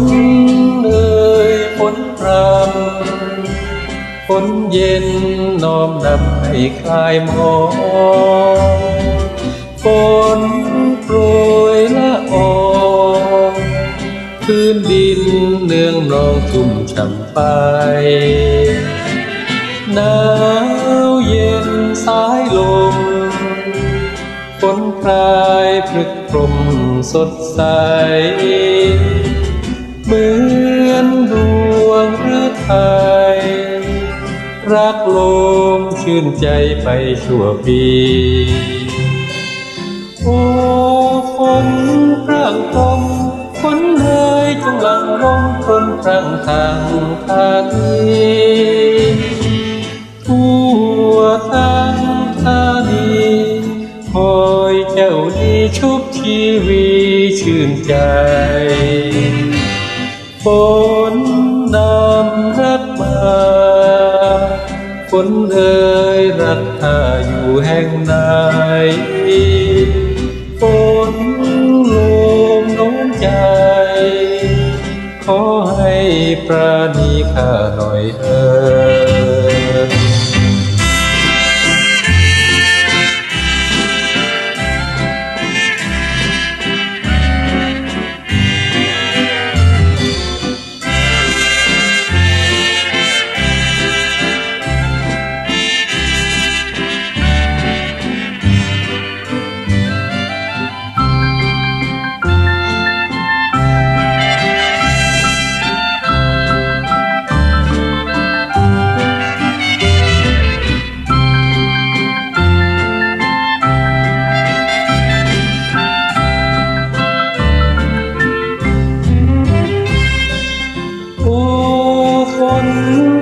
นเอ่ยฝนพรำฝนเย็นน้อมนำให้คลายหมองฝนโปรยละอองพื้นดินเนืองนองชุ่มฉ่ำไปหนาวเย็นสายลมฝนคลายพฤกพรมสดใส เหมือนดวงฤทัยรักลมชื่นใจไปชั่วปี โอ้ฝนพร่างตมฝนเอ่ยจงหลังลงพรมพรังทางทางนี้ทั่วทางทานีคอยเจ้าดีชุบชีวีชื่นใจ ฝนนำรักมาฝนเอ่ยรักหาออยู่แห่งไหนฝนลมน้มใจ ขอให้ประนีข้าหน่อยเอ่ย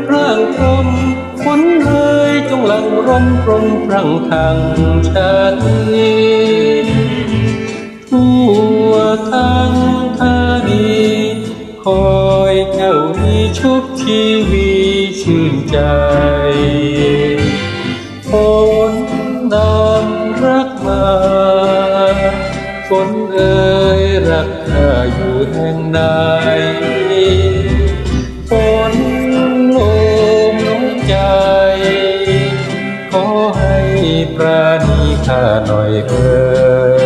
พร่างพรมฝนเอ่ยจงหลังร่มพรมพรังทางชาติทั่วทางธานีคอยเจ้ามีชุบชีวีชื่นใจฝนนำรักมาฝนเอ่ยรักเธออยู่แห่งใด ประนีข้าหน่อยเอ่ย